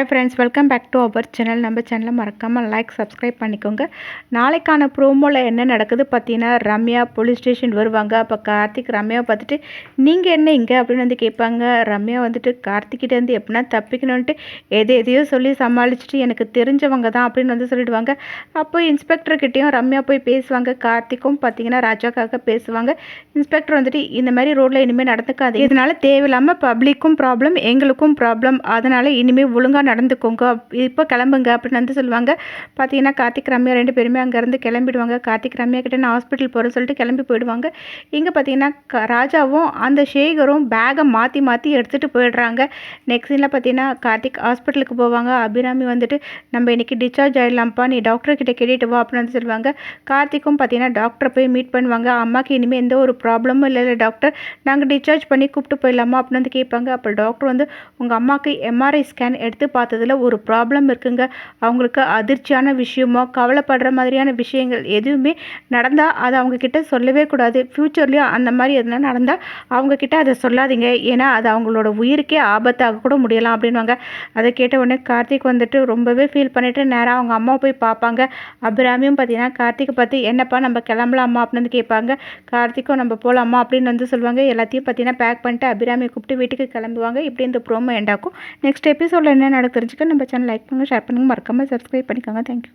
Hi friends welcome back to our channel நம்ம சேனலை மறக்காமல் லைக் சப்ஸ்கிரைப் பண்ணிக்கோங்க. நாளைக்கான ப்ரோமோவில் என்ன நடக்குது பார்த்தீங்கன்னா ரம்யா போலீஸ் ஸ்டேஷன் வருவாங்க. அப்போ கார்த்திக் ரம்யாவை பார்த்துட்டு நீங்கள் என்ன இங்கே? அப்படின்னு வந்து கேட்பாங்க. ரம்யா வந்துட்டு கார்த்திக்கிட்டேருந்து எப்படின்னா தப்பிக்கணுன்ட்டு எது எதையோ சொல்லி சமாளிச்சுட்டு எனக்கு தெரிஞ்சவங்க தான் அப்படின்னு வந்து சொல்லிடுவாங்க. அப்போ இன்ஸ்பெக்டர்கிட்டையும் ரம்யா போய் பேசுவாங்க. கார்த்திக்கும் பார்த்தீங்கன்னா ராஜாக்காக பேசுவாங்க. இன்ஸ்பெக்டர் வந்துட்டு இந்த மாதிரி ரோட்டில் இனிமேல் நடந்துக்காது இதனால் தேவையில்லாமல் பப்ளிக்கும் ப்ராப்ளம் எங்களுக்கும் ப்ராப்ளம் அதனால் இனிமேல் ஒழுங்காக நடந்துக்கோங்க. இப்போ கிளம்புங்க அப்படின்னு வந்து சொல்லுவாங்க. பார்த்தீங்கன்னா கார்த்திக் ரம்யா ரெண்டு பேருமே அங்கேருந்து கிளம்பிடுவாங்க. கார்த்திக் ரம்யா கிட்ட நான் ஹாஸ்பிட்டல் போகிறேன்னு சொல்லிட்டு கிளம்பி போயிடுவாங்க. இங்கே பார்த்தீங்கன்னா க- ராஜாவும் அந்த சேகரும் பேகை மாற்றி மாற்றி எடுத்துகிட்டு போயிடுறாங்க. நெக்ஸ்ட் சீனில் பார்த்தீங்கன்னா கார்த்திக் ஹாஸ்பிட்டலுக்கு போவாங்க. அபிராமி வந்துட்டு நம்ம இன்னைக்கு டிஸ்சார்ஜ் ஆகிடலாம்ப்பா நீ டாக்டர் கிட்ட கேட்டுட்டு வா அப்படின்னு வந்து சொல்லுவாங்க. கார்த்திக்கும் பார்த்தீங்கன்னா டாக்டரை போய் மீட் பண்ணுவாங்க. அம்மாக்கு இனிமேல் எந்த ஒரு ப்ராப்ளமும் இல்லை டாக்டர் நாங்கள் டிஸ்சார்ஜ் பண்ணி கூப்பிட்டு போயிடலாமா? அப்படின்னு வந்து கேட்பாங்க. அப்போ டாக்டர் வந்து உங்கள் அம்மாவுக்கு எம்ஆர்ஐ ஸ்கேன் எடுத்து பார்த்ததில் ஒரு ப்ராப்ளம் இருக்குங்க. அவங்களுக்கு அதிர்ச்சியான விஷயமோ கவலைப்படுற மாதிரியான விஷயங்கள் எதுவுமே நடந்தால் அதை அவங்கக்கிட்ட சொல்லவே கூடாது. ஃப்யூச்சர்லேயும் அந்த மாதிரி எதுனா நடந்தால் அவங்கக்கிட்ட அதை சொல்லாதீங்க. ஏன்னா அது அவங்களோட உயிருக்கே ஆபத்தாக கூட முடியலாம் அப்படின்வாங்க அதை கேட்ட உடனே கார்த்திக் வந்துட்டு ரொம்பவே ஃபீல் பண்ணிவிட்டு நேராக அவங்க அம்மாவை போய் பார்ப்பாங்க. அபிராமியும் பார்த்தீங்கன்னா கார்த்திகை பார்த்து என்னப்பா நம்ம கிளம்பலாமா? அப்படின்னு வந்து கேட்பாங்க. கார்த்திக்கும் நம்ம போகலாமா அப்படின்னு வந்து சொல்லுவாங்க. எல்லாத்தையும் பார்த்தீங்கன்னா பேக் பண்ணிட்டு அபிராமியை கூப்பிட்டு வீட்டுக்கு கிளம்புவாங்க. இப்படி இந்த ப்ரோமோ எண்டாக்கும் நெக்ஸ்ட் எபிசோடில் என்ன நடக்கும்? தெரிஞ்சுக்க நம்ம சேனல் லைக் பண்ணுங்கள் ஷேர் பண்ணுங்கள் மறக்காமல் சப்ஸ்கிரைப் பண்ணிக்கோங்க. தேங்க்யூ